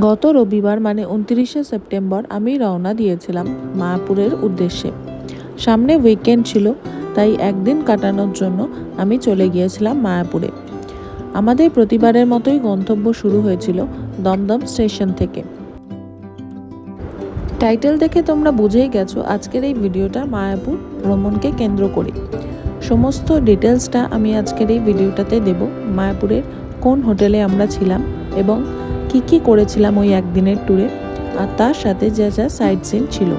গত রবিবার মানে উনত্রিশে সেপ্টেম্বর আমি রওনা দিয়েছিলাম মায়াপুরের উদ্দেশ্যে। সামনে উইকেন্ড ছিল, তাই একদিন কাটানোর জন্য আমি চলে গিয়েছিলাম মায়াপুরে। আমাদের প্রতিবারের মতোই গন্তব্য শুরু হয়েছিল দমদম স্টেশন থেকে। টাইটেল দেখে তোমরা বুঝেই গেছো আজকের এই ভিডিওটা মায়াপুর ভ্রমণকে কেন্দ্র করে। সমস্ত ডিটেলসটা আমি আজকের এই ভিডিওটাতে দেব, মায়াপুরের কোন হোটেলে আমরা ছিলাম এবং কি কি করেছিলাম ওই একদিনের ট্যুরে আর তার সাথে যা যা সাইট সিন ছিল।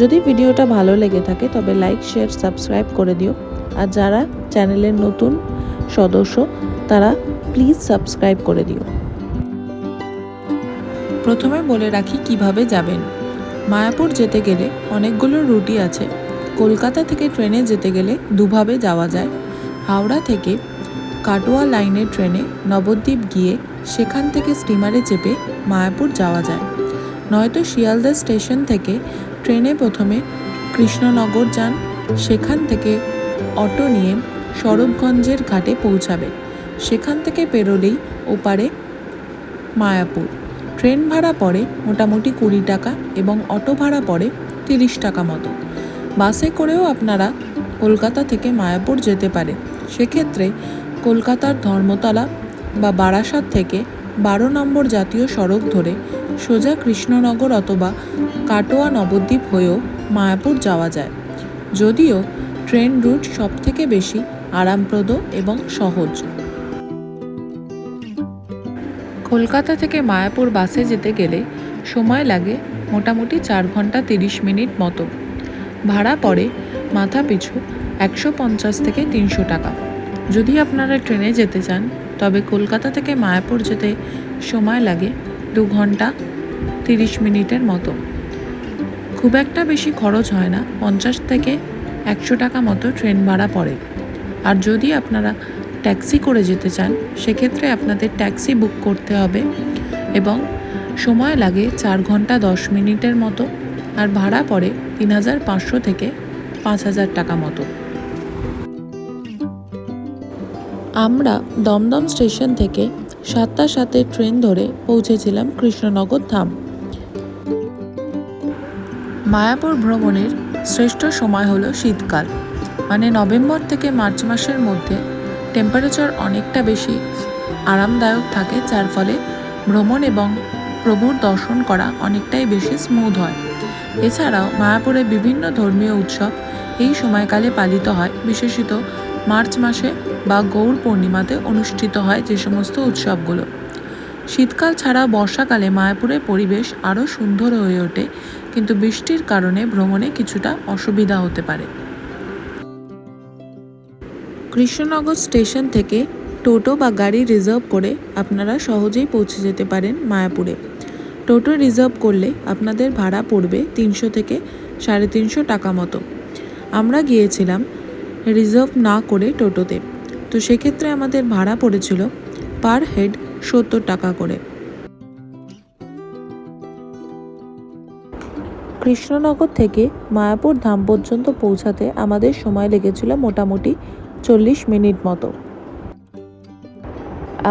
যদি ভিডিওটা ভালো লেগে থাকে তবে লাইক, শেয়ার, সাবস্ক্রাইব করে দিও। আর যারা চ্যানেলের নতুন সদস্য, তারা প্লিজ সাবস্ক্রাইব করে দিও। প্রথমে বলে রাখি কীভাবে যাবেন। মায়াপুর যেতে গেলে অনেকগুলো রুটি আছে। কলকাতা থেকে ট্রেনে যেতে গেলে দুভাবে যাওয়া যায়। হাওড়া থেকে কাটোয়া লাইনের ট্রেনে নবদ্বীপ গিয়ে সেখান থেকে স্টিমারে চেপে মায়াপুর যাওয়া যায়। নয়তো শিয়ালদা স্টেশন থেকে ট্রেনে প্রথমে কৃষ্ণনগর যান, সেখান থেকে অটো নিয়ে সরবগঞ্জের ঘাটে পৌঁছাবে। সেখান থেকে পেরোলেই ওপারে মায়াপুর। ট্রেন ভাড়া পড়ে মোটামুটি কুড়ি টাকা এবং অটো ভাড়া পড়ে তিরিশ টাকা মতো। বাসে করেও আপনারা কলকাতা থেকে মায়াপুর যেতে পারে। সেক্ষেত্রে কলকাতার ধর্মতলা বা বারাসাত থেকে বারো নম্বর জাতীয় সড়ক ধরে সোজা কৃষ্ণনগর অথবা কাটোয়া নবদ্বীপ হয়েও মায়াপুর যাওয়া যায়। যদিও ট্রেন রুট সবথেকে বেশি আরামপ্রদ এবং সহজ। কলকাতা থেকে মায়াপুর বাসে যেতে গেলে সময় লাগে মোটামুটি চার ঘণ্টা তিরিশ মিনিট মতো। ভাড়া পড়ে মাথা পিছু একশো পঞ্চাশ থেকে তিনশো টাকা। যদি আপনারা ট্রেনে যেতে চান, তবে কলকাতা থেকে মায়াপুর যেতে সময় লাগে দু ঘণ্টা তিরিশ মিনিটের মতো। খুব একটা বেশি খরচ হয় না, পঞ্চাশ থেকে একশো টাকা মতো ট্রেন ভাড়া পড়ে। আর যদি আপনারা ট্যাক্সি করে যেতে চান, সেক্ষেত্রে আপনাদের ট্যাক্সি বুক করতে হবে এবং সময় লাগে চার ঘণ্টা দশ মিনিটের মতো আর ভাড়া পড়ে তিন হাজার পাঁচশো থেকে পাঁচ হাজার টাকা মতো। আমরা দমদম স্টেশন থেকে সাতটা সাতে ট্রেন ধরে পৌঁছেছিলাম কৃষ্ণনগর ধাম। মায়াপুর ভ্রমণের শ্রেষ্ঠ সময় হলো শীতকাল। মানে নভেম্বর থেকে মার্চ মাসের মধ্যে টেম্পারেচার অনেকটা বেশি আরামদায়ক থাকে, যার ফলে ভ্রমণ এবং প্রভুর দর্শন করা অনেকটাই বেশি স্মুথ হয়। এছাড়াও মায়াপুরে বিভিন্ন ধর্মীয় উৎসব এই সময়কালে পালিত হয়। বিশেষত মার্চ মাসে বা গৌর পূর্ণিমাতে অনুষ্ঠিত হয় যে সমস্ত উৎসবগুলো। শীতকাল ছাড়া বর্ষাকালে মায়াপুরের পরিবেশ আরও সুন্দর হয়ে ওঠে, কিন্তু বৃষ্টির কারণে ভ্রমণে কিছুটা অসুবিধা হতে পারে। কৃষ্ণনগর স্টেশন থেকে টোটো বা গাড়ি রিজার্ভ করে আপনারা সহজেই পৌঁছে যেতে পারেন মায়াপুরে। টোটো রিজার্ভ করলে আপনাদের ভাড়া পড়বে তিনশো থেকে সাড়ে তিনশো টাকা মতো। আমরা গিয়েছিলাম রিজার্ভ না করে টোটোতে। তো সেক্ষেত্রে আমাদের ভাড়া পড়েছিল পার হেড সত্তর টাকা করে। কৃষ্ণনগর থেকে মায়াপুর ধাম পর্যন্ত পৌঁছাতে আমাদের সময় লেগেছিল মোটামুটি চল্লিশ মিনিট মতো।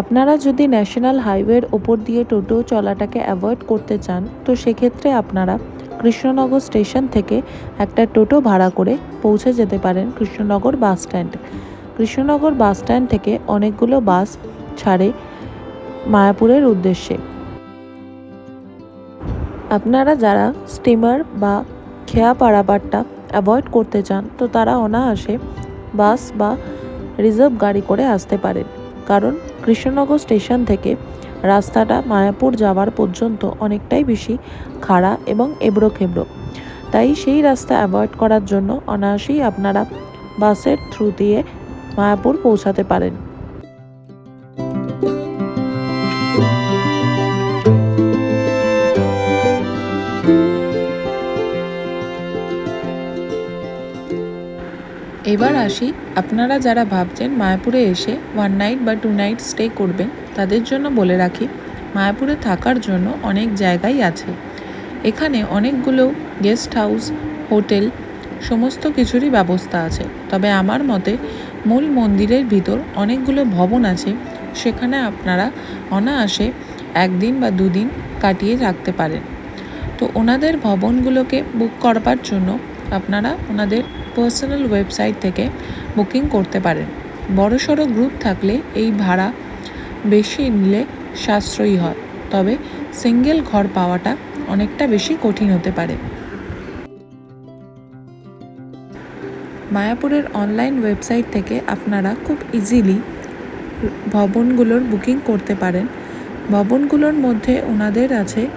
আপনারা যদি ন্যাশনাল হাইওয়ের ওপর দিয়ে টোটো চলাটাকে অ্যাভয়েড করতে চান, তো সেক্ষেত্রে আপনারা কৃষ্ণনগর স্টেশন থেকে একটা টোটো ভাড়া করে পৌঁছে যেতে পারেন Krishnanagar bus stand. Krishnanagar bus stand থেকে অনেকগুলো বাস ছাড়ে মায়াপুরের উদ্দেশ্যে। আপনারা যারা স্টিমার বা খেয়া পারাপারটা অ্যাভয়েড করতে চান, তো তারা অনায়াসে বাস বা রিজার্ভ গাড়ি করে আসতে পারেন কারণ কৃষ্ণনগর স্টেশন থেকে রাস্তাটা মায়াপুর যাওয়ার পর্যন্ত অনেকটাই বেশি খাড়া এবং এবড়ো খেবড়ো তাই সেই রাস্তা অ্যাভয়েড করার জন্য অনায়াসেই আপনারা বাসের থ্রু দিয়ে মায়াপুর পৌঁছাতে পারেন। এবার আসি, আপনারা যারা ভাবছেন মায়াপুরে এসে ওয়ান নাইট বা টু নাইট স্টে করবেন, তাদের জন্য বলে রাখি, মায়াপুরে থাকার জন্য অনেক জায়গাই আছে। এখানে অনেকগুলো গেস্ট হাউস হোটেল, সমস্ত কিছুরই ব্যবস্থা আছে। তবে আমার মতে মূল মন্দিরের ভিতর অনেকগুলো ভবন আছে, সেখানে আপনারা অনায়াসে একদিন বা দুদিন কাটিয়ে রাখতে পারেন। তো ওনাদের ভবনগুলোকে বুক করবার জন্য আপনারা ওনাদের পার্সোনাল ওয়েবসাইট থেকে বুকিং করতে পারেন। বড় সড়ো গ্রুপ থাকলে এই ভাড়া বেশি নিলে সাশ্রয়ী হয়, তবে সিঙ্গেল ঘর পাওয়াটা অনেকটা বেশি কঠিন হতে পারে। মায়াপুরের অনলাইন ওয়েবসাইট থেকে আপনারা খুব ইজিলি ভবনগুলোর বুকিং করতে পারেন। ভবনগুলোর মধ্যে ওনাদের আছে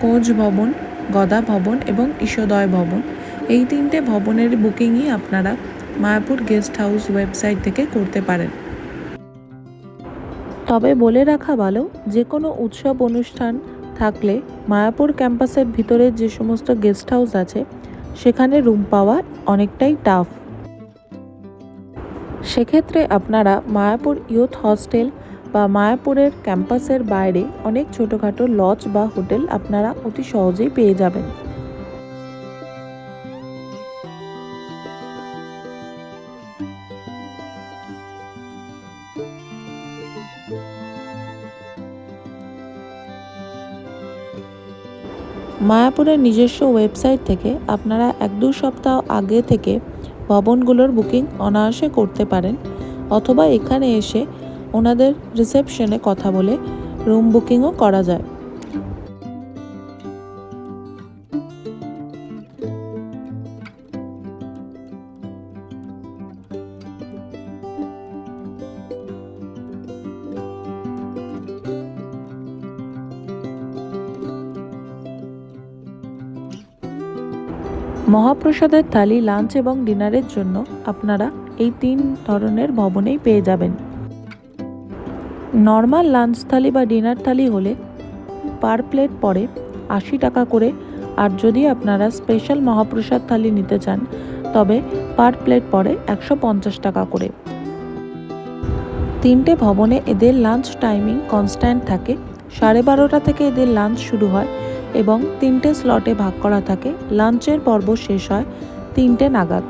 কোচ ভবন, গদা ভবন এবং ঈশোদয় ভবন। এই তিনটে ভবনের বুকিংই আপনারা মায়াপুর গেস্ট হাউস ওয়েবসাইট থেকে করতে পারেন। তবে বলে রাখা ভালো যে কোনো উৎসব অনুষ্ঠান থাকলে মায়াপুর ক্যাম্পাসের ভিতরে যে সমস্ত গেস্ট হাউস আছে, সেখানে রুম পাওয়া অনেকটাই টাফ। সেক্ষেত্রে আপনারা মায়াপুর ইউথ হস্টেল বা মায়াপুরের ক্যাম্পাসের বাইরে অনেক ছোটোখাটো লজ বা হোটেল আপনারা অতি সহজেই পেয়ে যাবেন। মায়াপুরের নিজস্ব ওয়েবসাইট থেকে আপনারা এক দু সপ্তাহ আগে থেকে ভবনগুলোর বুকিং অনায়াসে করতে পারেন অথবা এখানে এসে ওনাদের রিসেপশনে কথা বলে রুম বুকিংও করা যায়। মহাপ্রসাদের থালি লাঞ্চ এবং ডিনারের জন্য আপনারা এই তিন ধরনের ভবনেই পেয়ে যাবেন। নর্মাল লাঞ্চ থালি বা ডিনার থালি হলে পার প্লেট পড়ে আশি টাকা করে। আর যদি আপনারা স্পেশাল মহাপ্রসাদ থালি নিতে চান, তবে পার প্লেট পড়ে একশো পঞ্চাশ টাকা করে। তিনটে ভবনে এদের লাঞ্চ টাইমিং কনস্ট্যান্ট থাকে। সাড়ে বারোটা থেকে এদের লাঞ্চ শুরু হয়। এবং তিনটে স্লটে ভাগ করা থাকে। লাঞ্চের পর্ব শেষ হয় তিনটে নাগাদ।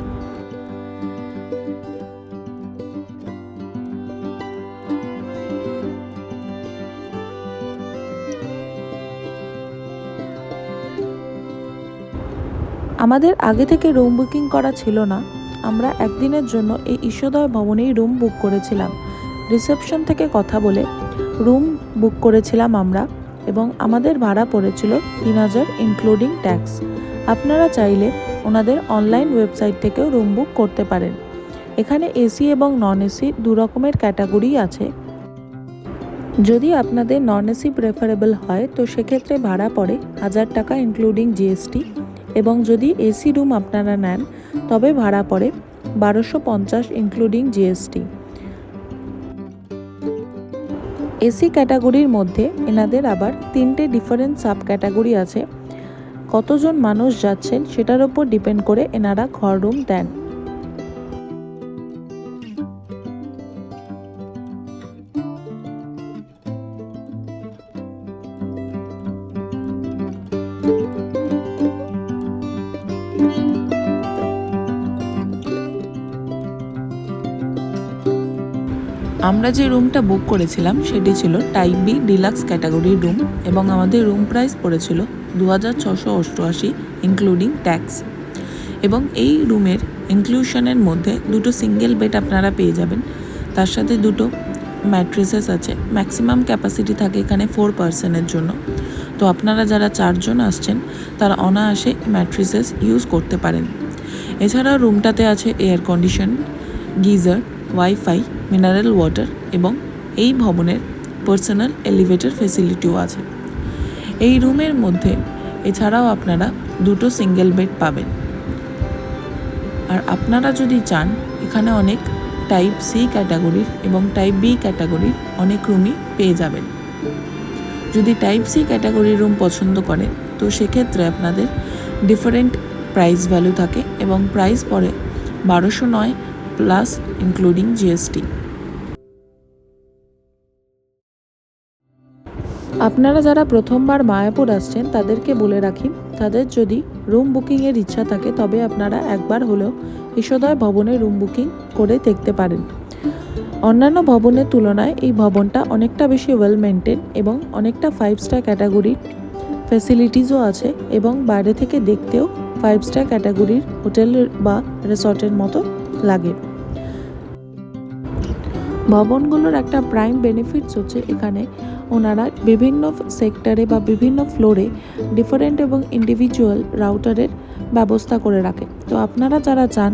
আমাদের আগে থেকে রুম বুকিং করা ছিল না। আমরা একদিনের জন্য এই ঈশোদয় ভবনেই রুম বুক করেছিলাম। রিসেপশন থেকে কথা বলে রুম বুক করেছিলাম আমরা। এবং আমাদের ভাড়া পড়েছিল তিন হাজার ইনক্লুডিং ট্যাক্স আপনারা চাইলে ওনাদের অনলাইন ওয়েবসাইট থেকেও রুম বুক করতে পারেন। এখানে এসি এবং নন এসি দু রকমের ক্যাটাগরি আছে। যদি আপনাদের নন এসি প্রেফারেবল হয়, তো সেক্ষেত্রে ভাড়া পড়ে হাজার টাকা ইনক্লুডিং জিএসটি এবং যদি এসি রুম আপনারা নেন, তবে ভাড়া পড়ে বারোশো পঞ্চাশ ইনক্লুডিং জিএসটি এসি ক্যাটাগরির মধ্যে এনাদের আবার তিনটে ডিফারেন্ট সাব ক্যাটাগরি আছে। কতজন মানুষ যাচ্ছেন সেটার ওপর ডিপেন্ড করে এনারা ঘর রুম দেন। আমরা যে রুমটা বুক করেছিলাম, সেটি ছিল টাইপ বি ডিলাক্স ক্যাটাগরির রুম এবং আমাদের রুম প্রাইস পড়েছিল দু হাজার ছশো অষ্টআশি ইনক্লুডিং ট্যাক্স এবং এই রুমের ইনক্লুশনের মধ্যে দুটো সিঙ্গেল বেড আপনারা পেয়ে যাবেন। তার সাথে দুটো ম্যাট্রেসেস আছে। ম্যাক্সিমাম ক্যাপাসিটি থাকে এখানে ফোর পার্সনের জন্য। তো আপনারা যারা চারজন আসছেন, তারা অনায়াসে ম্যাট্রেসেস ইউজ করতে পারেন। এছাড়াও রুমটাতে আছে air condition geyser wifi mineral water এবং এই ভবনের পার্সোনাল এলিভেটর ফেসিলিটিও আছে। এই রুমের মধ্যে এছাড়াও আপনারা দুটো সিঙ্গেল বেড পাবেন। আর আপনারা যদি চান, এখানে অনেক টাইপ সি ক্যাটাগরির এবং টাইপ বি ক্যাটাগরির অনেক রুমই পেয়ে যাবেন। যদি টাইপ সি ক্যাটাগরির রুম পছন্দ করেন তো সেক্ষেত্রে আপনাদের ডিফারেন্ট প্রাইস ভ্যালু থাকে এবং প্রাইস পড়ে বারোশো নয় প্লাস ইনক্লুডিং জিএসটি আপনারা যারা প্রথমবার মায়াপুর আসছেন, তাদেরকে বলে রাখি, তাদের যদি রুম বুকিংয়ের ইচ্ছা থাকে, তবে আপনারা একবার হলেও ঈশ্বদয় ভবনে রুম বুকিং করে দেখতে পারেন। অন্যান্য ভবনের তুলনায় এই ভবনটা অনেকটা বেশি ওয়েল মেনটেন এবং অনেকটা ফাইভ স্টার ক্যাটাগরির ফ্যাসিলিটিসও আছে এবং বাইরে থেকে দেখতেও ফাইভ স্টার ক্যাটাগরির হোটেল বা রিসর্টের মতো লাগে। ভবনগুলোর একটা প্রাইম বেনিফিটস হচ্ছে এখানে ওনারা বিভিন্ন সেক্টরে বা বিভিন্ন ফ্লোরে ডিফারেন্ট এবং ইন্ডিভিজুয়াল রাউটারের ব্যবস্থা করে রাখে। তো আপনারা যারা চান,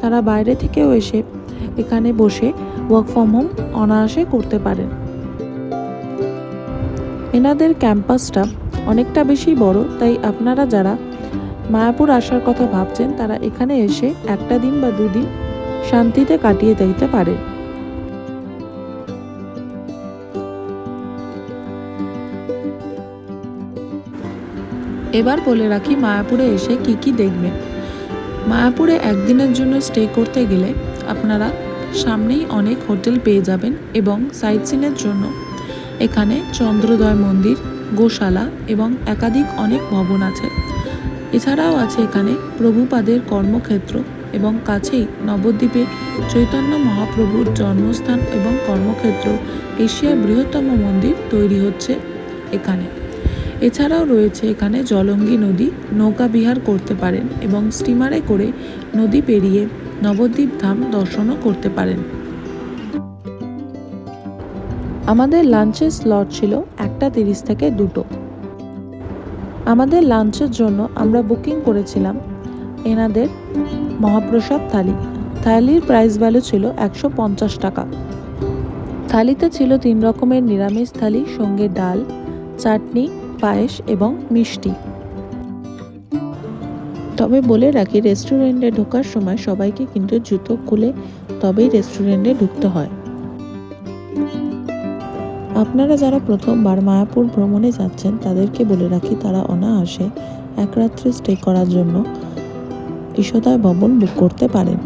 তারা বাইরে থেকেও এসে এখানে বসে ওয়ার্ক ফ্রম হোম অনায়াসে করতে পারেন। এনাদের ক্যাম্পাসটা অনেকটা বেশি বড়, তাই আপনারা যারা মায়াপুর আসার কথা ভাবছেন, তারা এখানে এসে একটা দিন বা দুদিন শান্তিতে কাটিয়ে দিতে পারেন। এবার বলে রাখি, মায়াপুরে এসে কি কি দেখবেন মায়াপুরে একদিনের জন্য স্টে করতে গেলে আপনারা সামনেই অনেক হোটেল পেয়ে যাবেন এবং সাইট সিনের জন্য। এখানে চন্দ্রোদয় মন্দির, গোশালা এবং একাধিক অনেক ভবন আছে। এছাড়াও আছে এখানে প্রভুপাদের কর্মক্ষেত্র এবং কাছেই নবদ্বীপে চৈতন্য মহাপ্রভুর জন্মস্থান এবং কর্মক্ষেত্র। এশিয়ার বৃহত্তম মন্দির তৈরি হচ্ছে এখানে। এছাড়াও রয়েছে এখানে জলঙ্গি নদী নৌকা বিহার করতে পারেন এবং স্টিমারে করে নদী পেরিয়ে নবদ্বীপ ধাম দর্শনও করতে পারেন। আমাদের লাঞ্চের স্লট ছিল একটা তিরিশ থেকে দুটো। আমাদের লাঞ্চের জন্য আমরা বুকিং করেছিলাম এনাদের মহাপ্রসাদ থালি। থালির প্রাইস ভ্যালু ছিল একশো পঞ্চাশ টাকা। থালিতে ছিল তিন রকমের নিরামিষ থালি, সঙ্গে ডাল, চাটনি পায়েস এবং মিষ্টি। তবে বলে রাখি, রেস্টুরেন্টে ঢোকার সময় সবাইকে কিন্তু জুতো খুলে তবেই রেস্টুরেন্টে ঢুকতে হয়। আপনারা যারা প্রথমবার মায়াপুর ভ্রমণে যাচ্ছেন, তাদেরকে বলে রাখি, তারা অনায়াসে এক রাত্রে স্টে করার জন্য ঈশোদয় ভবন বুক করতে পারেন।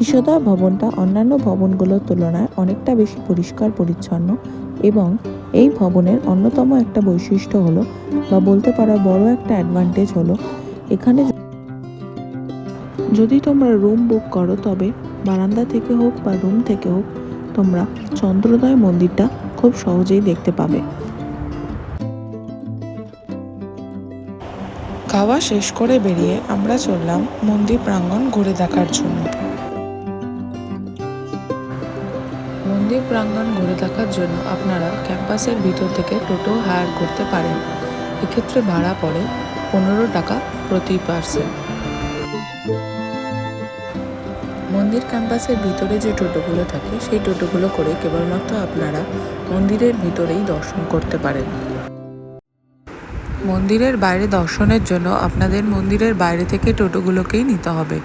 ঈশোদয় ভবনটা অন্যান্য ভবনগুলোর তুলনায় অনেকটা বেশি পরিষ্কার, পরিচ্ছন্ন এবং এই ভবনের অন্যতম একটা বৈশিষ্ট্য হলো বা বলতে পারো বড় একটা অ্যাডভান্টেজ হলো, এখানে যদি তোমরা রুম বুক করো তবে বারান্দা থেকে হোক বা রুম থেকে হোক, তোমরা চন্দ্রোদয় মন্দিরটা খুব সহজেই দেখতে পাবে। খাওয়া শেষ করে বেরিয়ে আমরা চললাম মন্দির প্রাঙ্গণ ঘুরে দেখার জন্য। প্রাঙ্গণ ঘুরে দেখার জন্য আপনারা ক্যাম্পাসের ভিতর থেকে টোটো হায়ার করতে পারেন। এক্ষেত্রে ভাড়া পড়ে পনেরো টাকা প্রতি পার্সন। মন্দির ক্যাম্পাসের ভিতরে যে টোটোগুলো থাকে, সেই টোটোগুলো করে কেবলমাত্র আপনারা মন্দিরের ভিতরেই দর্শন করতে পারেন। মন্দিরের বাইরে দর্শনের জন্য আপনাদের মন্দিরের বাইরে থেকে টোটোগুলোকেই নিতে হবে।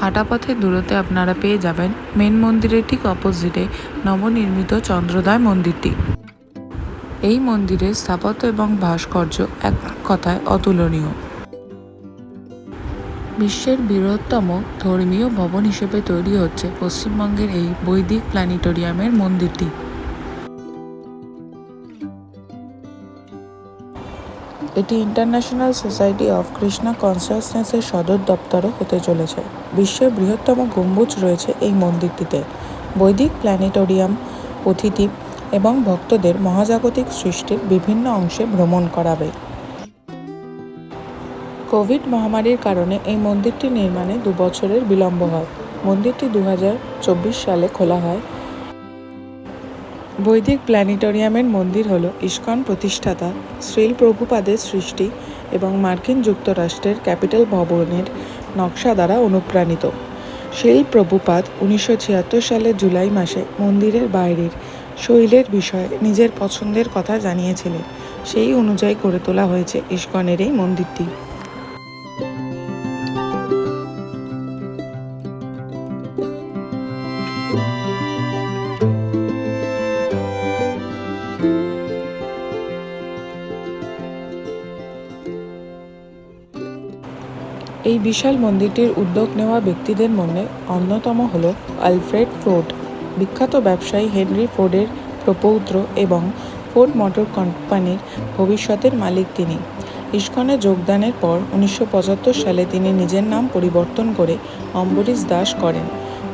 হাঁটাপথের দূরত্বে আপনারা পেয়ে যাবেন মেন মন্দিরের ঠিক অপোজিটে নবনির্মিত চন্দ্রদয় মন্দিরটি। এই মন্দিরের স্থাপত্য এবং ভাস্কর্য এক কথায় অতুলনীয়। বিশ্বের বৃহত্তম ধর্মীয় ভবন হিসেবে তৈরি হচ্ছে পশ্চিমবঙ্গের এই বৈদিক প্ল্যানেটোরিয়ামের মন্দিরটি। এটি ইন্টারন্যাশনাল সোসাইটি অফ কৃষ্ণা কনসাসনেসের সদর দপ্তরও হতে চলেছে। বিশ্বের বৃহত্তম গম্বুজ রয়েছে এই মন্দিরটিতে। বৈদিক প্ল্যানেটোরিয়াম, অতিথি এবং ভক্তদের মহাজাগতিক সৃষ্টির বিভিন্ন অংশে ভ্রমণ করাবে। কোভিড মহামারীর কারণে এই মন্দিরটি নির্মাণে দু বছরের বিলম্ব হয়। মন্দিরটি দু হাজার চব্বিশ সালে খোলা হয়। বৈদিক প্ল্যানেটোরিয়ামের মন্দির হল ইস্কন প্রতিষ্ঠাতা শ্রীল প্রভুপাদের সৃষ্টি এবং মার্কিন যুক্তরাষ্ট্রের ক্যাপিটাল ভবনের নকশা দ্বারা অনুপ্রাণিত। শিল প্রভুপাদ উনিশশো ছিয়াত্তর সালের জুলাই মাসে মন্দিরের বাইরের শৈলের বিষয়ে নিজের পছন্দের কথা জানিয়েছিলেন। সেই অনুযায়ী গড়ে তোলা হয়েছে ইস্কনের এই মন্দিরটি। বিশাল মন্দিরটির উদ্যোগ নেওয়া ব্যক্তিদের মধ্যে অন্যতম হল আলফ্রেড ফোর্ড, বিখ্যাত ব্যবসায়ী হেনরি ফোর্ডের প্রপৌত্র এবং ফোর্ড মোটর কোম্পানির ভবিষ্যতের মালিক তিনি। ইস্কনে যোগদানের পর উনিশশো পঁচাত্তর সালে তিনি নিজের নাম পরিবর্তন করে অম্বরীশ দাস করেন।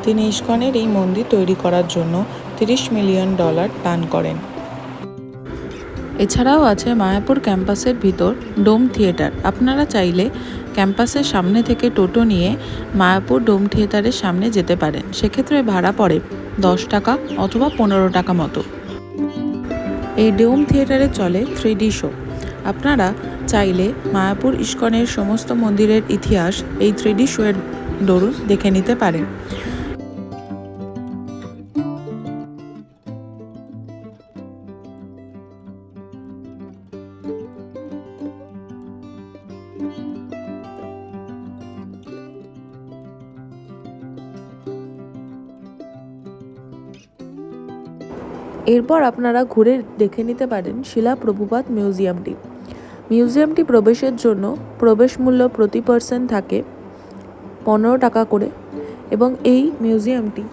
তিনি ইস্কনের এই মন্দির তৈরি করার জন্য তিরিশ মিলিয়ন ডলার দান করেন। এছাড়াও আছে মায়াপুর ক্যাম্পাসের ভিতর ডোম থিয়েটার। আপনারা চাইলে ক্যাম্পাসের সামনে থেকে টোটো নিয়ে মায়াপুর ডোম থিয়েটারের সামনে যেতে পারেন। সেক্ষেত্রে ভাড়া পড়ে দশ টাকা অথবা পনেরো টাকা মতো। এই ডোম থিয়েটারে চলে থ্রি শো। আপনারা চাইলে মায়াপুর ইস্কনের সমস্ত মন্দিরের ইতিহাস এই থ্রি ডি শোয়ের দরুন দেখে নিতে পারেন। এরপর আপনারা ঘুরে দেখে নিতে পারেন শিলা প্রভুপাত মিউজিয়ামটি। মিউজিয়ামটি প্রবেশের জন্য প্রবেশ মূল্য প্রতি পার্সেন্ট থাকে পনেরো টাকা করে এবং এই মিউজিয়ামটি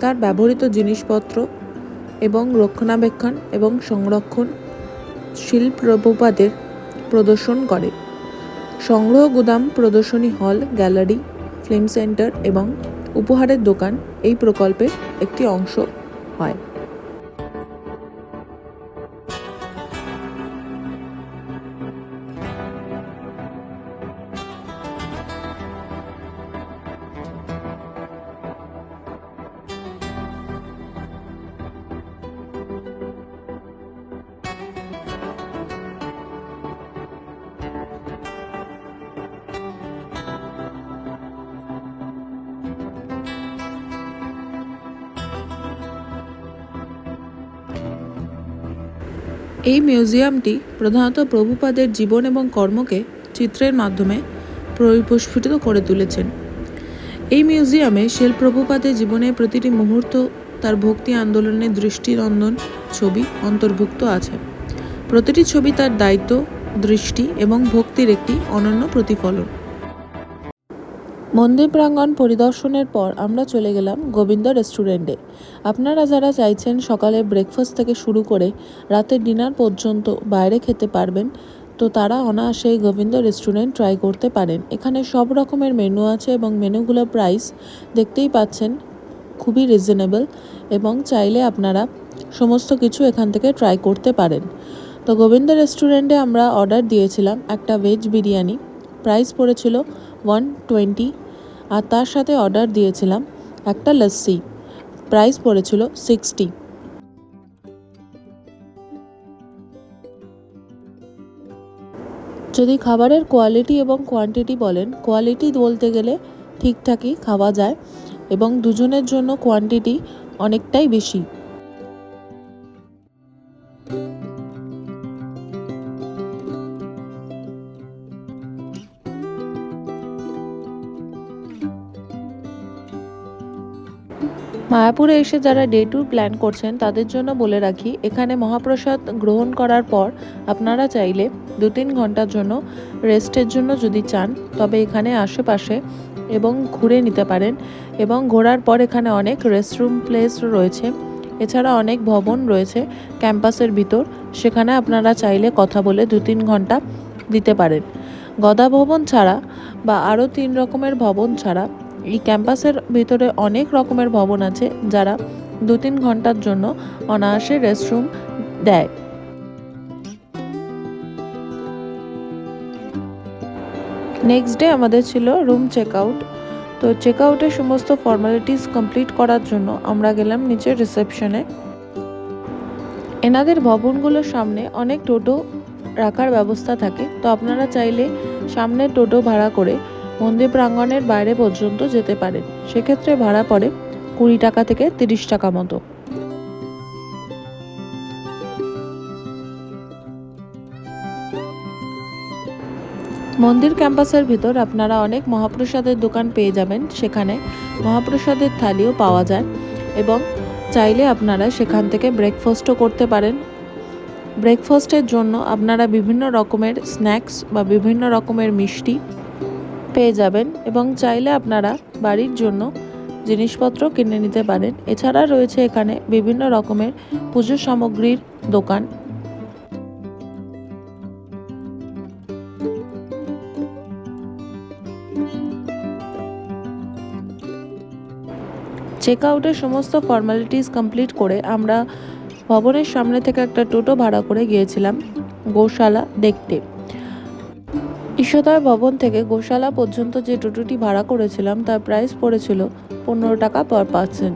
তার ব্যবহৃত জিনিসপত্র এবং রক্ষণাবেক্ষণ এবং সংরক্ষণ শিল প্রভুপাদের প্রদর্শন করে। সংগ্রহ গুদাম, প্রদর্শনী হল, গ্যালারি, ফিল্ম সেন্টার এবং উপহারের দোকান এই প্রকল্পের একটি অংশ হয়। এই মিউজিয়ামটি প্রধানত প্রভুপাদের জীবন এবং কর্মকে চিত্রের মাধ্যমে পরিপ্রস্ফুটিত করে তুলেছেন। এই মিউজিয়ামে শেল প্রভুপাদের জীবনের প্রতিটি মুহূর্ত তার ভক্তি আন্দোলনের দৃষ্টিনন্দন ছবি অন্তর্ভুক্ত আছে। প্রতিটি ছবি তার দায়িত্ব, দৃষ্টি এবং ভক্তির একটি অনন্য প্রতিফলন। মন্দির প্রাঙ্গণ পরিদর্শনের পর আমরা চলে গেলাম গোবিন্দ রেস্টুরেন্টে। আপনারা যারা চাইছেন সকালে ব্রেকফাস্ট থেকে শুরু করে রাতের ডিনার পর্যন্ত বাইরে খেতে পারবেন, তো তারা অনায়াসে গোবিন্দ রেস্টুরেন্ট ট্রাই করতে পারেন। এখানে সব রকমের মেনু আছে এবং মেনুগুলোর প্রাইস দেখতেই পাচ্ছেন, খুবই রিজনেবল এবং চাইলে আপনারা সমস্ত কিছু এখান থেকে ট্রাই করতে পারেন। তো গোবিন্দ রেস্টুরেন্টে আমরা অর্ডার দিয়েছিলাম একটা ভেজ বিরিয়ানি। প্রাইস পড়েছিল ওয়ান টোয়েন্টি আর তার সাথে অর্ডার দিয়েছিলাম একটা লস্যি। প্রাইস পড়েছিল সিক্সটি। যদি খাবারের কোয়ালিটি এবং কোয়ান্টিটি বলেন, কোয়ালিটি বলতে গেলে ঠিকঠাকই খাওয়া যায় এবং দুজনের জন্য কোয়ান্টিটি অনেকটাই বেশি। মায়াপুরে এসে যারা ডে ট্যুর প্ল্যান করছেন, তাদের জন্য বলে রাখি, এখানে মহাপ্রসাদ গ্রহণ করার পর আপনারা চাইলে দু তিন ঘণ্টার জন্য রেস্টের জন্য যদি চান, তবে এখানে আশেপাশে এবং ঘুরে নিতে পারেন এবং ঘোরার পর এখানে অনেক রেস্টরুম প্লেস রয়েছে। এছাড়া অনেক ভবন রয়েছে ক্যাম্পাসের ভিতর, সেখানে আপনারা চাইলে কথা বলে দু তিন ঘণ্টা দিতে পারেন। গদা ভবন ছাড়া বা আরও তিন রকমের ভবন ছাড়া এই ক্যাম্পাসের ভিতরে অনেক রকমের ভবন আছে যারা দু তিন ঘণ্টার জন্য অনায়াসে রেস্টরুম দেয়। নেক্সট ডে আমাদের ছিল রুম চেক আউট তো চেক আউটের সমস্ত ফর্মালিটিস কমপ্লিট করার জন্য আমরা গেলাম নিচের রিসেপশনে এনাদের ভবনগুলোর সামনে অনেক টোটো রাখার ব্যবস্থা থাকে। তো আপনারা চাইলে সামনে টোটো ভাড়া করে মন্দির প্রাঙ্গণের বাইরে পর্যন্ত যেতে পারেন সেক্ষেত্রে ভাড়া পড়ে কুড়ি টাকা থেকে তিরিশ টাকা মতো। মন্দির ক্যাম্পাসের ভিতর আপনারা অনেক মহাপ্রসাদের দোকান পেয়ে যাবেন। সেখানে মহাপ্রসাদের থালিও পাওয়া যায় এবং চাইলে আপনারা সেখান থেকে ব্রেকফাস্টও করতে পারেন। ব্রেকফাস্টের জন্য আপনারা বিভিন্ন রকমের স্ন্যাক্স বা বিভিন্ন রকমের মিষ্টি পেয়ে যাবেন এবং চাইলে আপনারা বাড়ির জন্য জিনিসপত্র কিনে নিতে পারেন। এছাড়া রয়েছে এখানে বিভিন্ন রকমের পুজো সামগ্রীর দোকান। চেক আউটের সমস্ত ফর্মালিটিস কমপ্লিট করে আমরা ভবনের সামনে থেকে একটা টোটো ভাড়া করে গিয়েছিলাম। গোশালা দেখতে। ঈশ্বরদয় ভবন থেকে গোশালা পর্যন্ত যে টোটোটি ভাড়া করেছিলাম, তার প্রাইস পড়েছিল পনেরো টাকা পার পার্সন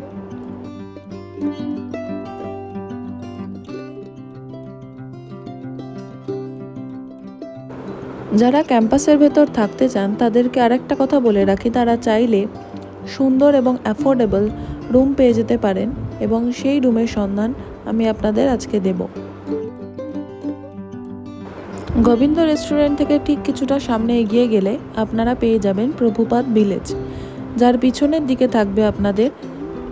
যারা ক্যাম্পাসের ভেতর থাকতে চান, তাদেরকে আরেকটা কথা বলে রাখি। তারা চাইলে সুন্দর এবং অ্যাফোর্ডেবল রুম পেয়ে যেতে পারেন এবং সেই রুমের সন্ধান আমি আপনাদের আজকে দেব। গোবিন্দ রেস্টুরেন্ট থেকে ঠিক কিছুটা সামনে এগিয়ে গেলে আপনারা পেয়ে যাবেন প্রভুপাদ ভিলেজ যার পিছনের দিকে থাকবে আপনাদের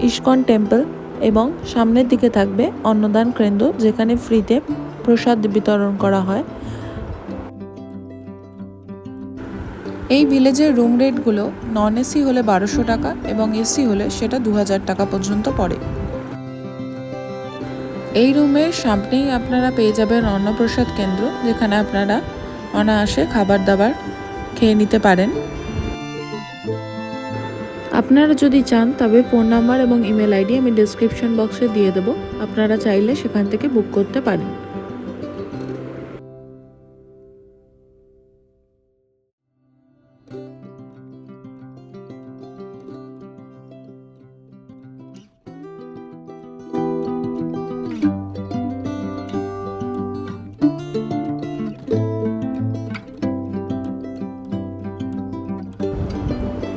ইস্কন টেম্পল এবং সামনের দিকে থাকবে অন্নদান কেন্দ্র, যেখানে ফ্রিতে প্রসাদ বিতরণ করা হয়। এই ভিলেজের রুম রেটগুলো নন এসি হলে বারোশো টাকা এবং এসি হলে সেটা দু হাজার টাকা পর্যন্ত পড়ে। এই রুমের সামনেই আপনারা পেয়ে যাবেন অন্নপ্রসাদ কেন্দ্র, যেখানে আপনারা অনায়াসে খাবার দাবার খেয়ে নিতে পারেন। আপনারা যদি চান, তবে ফোন নাম্বার এবং ইমেল আইডি আমি ডিসক্রিপশন বক্সে দিয়ে দেবো। আপনারা চাইলে সেখান থেকে বুক করতে পারেন।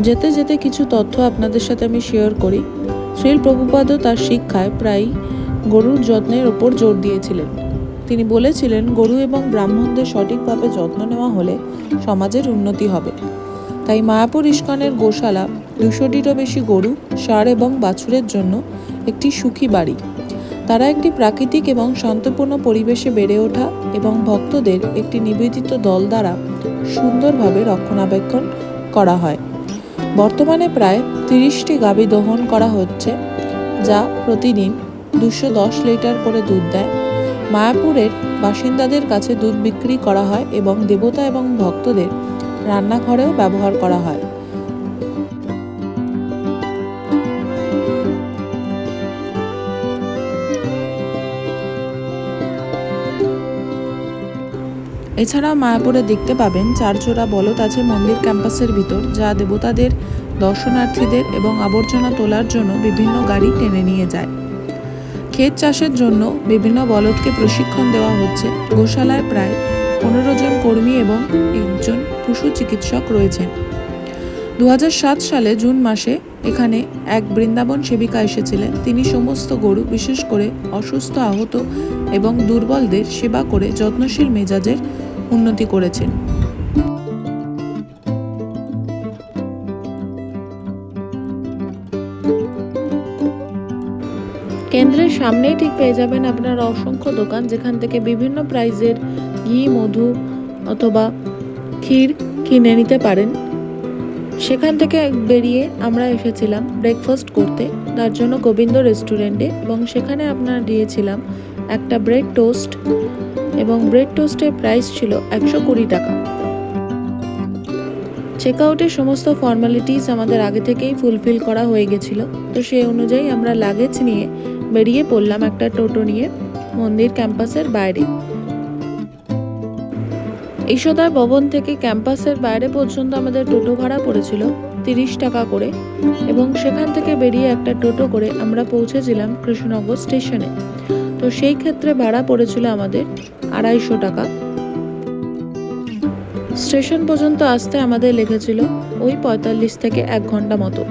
যেতে যেতে কিছু তথ্য আপনাদের সাথে আমি শেয়ার করি। শ্রীল প্রভুপাদও তার শিক্ষায় প্রায় গরুর যত্নের ওপর জোর দিয়েছিলেন। তিনি বলেছিলেন, গরু এবং ব্রাহ্মণদের সঠিকভাবে যত্ন নেওয়া হলে সমাজের উন্নতি হবে। তাই মায়াপুর ইস্কনের গোশালা দুশোটিরও বেশি গরু, ষাঁড় এবং বাছুরের জন্য একটি সুখী বাড়ি। তারা একটি প্রাকৃতিক এবং শান্তপূর্ণ পরিবেশে বেড়ে ওঠা এবং ভক্তদের একটি নিবেদিত দল দ্বারা সুন্দরভাবে রক্ষণাবেক্ষণ করা হয়। বর্তমানে প্রায় তিরিশটি গাভী দহন করা হচ্ছে, যা প্রতিদিন দুশো দশ লিটার করে দুধ দেয়। মায়াপুরের বাসিন্দাদের কাছে দুধ বিক্রি করা হয় এবং দেবতা এবং ভক্তদের রান্নাঘরেও ব্যবহার করা হয়। এছাড়াও মায়াপুরে দেখতে পাবেন চারচোরা বলদ আছে মন্দির ক্যাম্পাসের ভিতর, যা দেবতাদের, দর্শনার্থীদের এবং আবর্জনা তোলার জন্য বিভিন্ন গাড়ি টেনে নিয়ে যায়। ক্ষেত চাষের জন্য বিভিন্ন বলদকে প্রশিক্ষণ দেওয়া হচ্ছে। গোশালায় প্রায় পনেরো জন কর্মী এবং একজন পশু চিকিৎসক রয়েছেন। দু হাজার সাত সালে জুন মাসে এখানে এক বৃন্দাবন সেবিকা এসেছিলেন। তিনি সমস্ত গরু, বিশেষ করে অসুস্থ আহত এবং দুর্বলদের সেবা করে যত্নশীল মেজাজের উন্নতি করেছেন। কেন্দ্রের সামনেই ঠিক পেয়ে যাবেন আপনার অসংখ্য দোকান, যেখান থেকে বিভিন্ন প্রাইজের ঘি, মধু অথবা ক্ষীর কিনে নিতে পারেন। সেখান থেকে বেরিয়ে আমরা এসেছিলাম ব্রেকফাস্ট করতে। তার জন্য গোবিন্দ রেস্টুরেন্টে এবং সেখানে আপনার দিয়েছিলাম একটা ব্রেড টোস্ট এবং ব্রেড টোস্টের প্রাইস ছিল একশো কুড়ি টাকা। চেক আউটের সমস্ত ফর্মালিটিস আমাদের আগে থেকেই ফুলফিল করা হয়ে গেছিল। তো সেই অনুযায়ী আমরা লাগেজ নিয়ে বেরিয়ে পড়লাম একটা টোটো নিয়ে মন্দির ক্যাম্পাসের বাইরে। ঈশ্বরদয় ভবন থেকে ক্যাম্পাসের বাইরে পর্যন্ত আমাদের টোটো ভাড়া পড়েছিল তিরিশ টাকা করে এবং সেখান থেকে বেরিয়ে একটা টোটো করে আমরা পৌঁছেছিলাম কৃষ্ণনগর স্টেশনে। তো সেই ক্ষেত্রে ভাড়া পড়েছিল আমাদের আড়াইশো টাকা। স্টেশন পর্যন্ত আসতে আমাদের লেগেছিল ওই পঁয়তাল্লিশ থেকে এক ঘণ্টা মতো।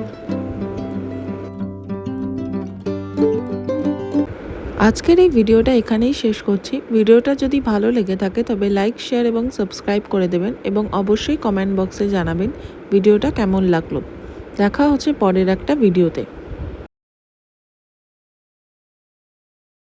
আজকের এই ভিডিওটা এখানেই শেষ করছি। ভিডিওটা যদি ভালো লেগে থাকে তবে লাইক, শেয়ার এবং সাবস্ক্রাইব করে দেবেন এবং অবশ্যই কমেন্ট বক্সে জানাবেন ভিডিওটা কেমন লাগল। দেখা হচ্ছে পরের একটা ভিডিওতে।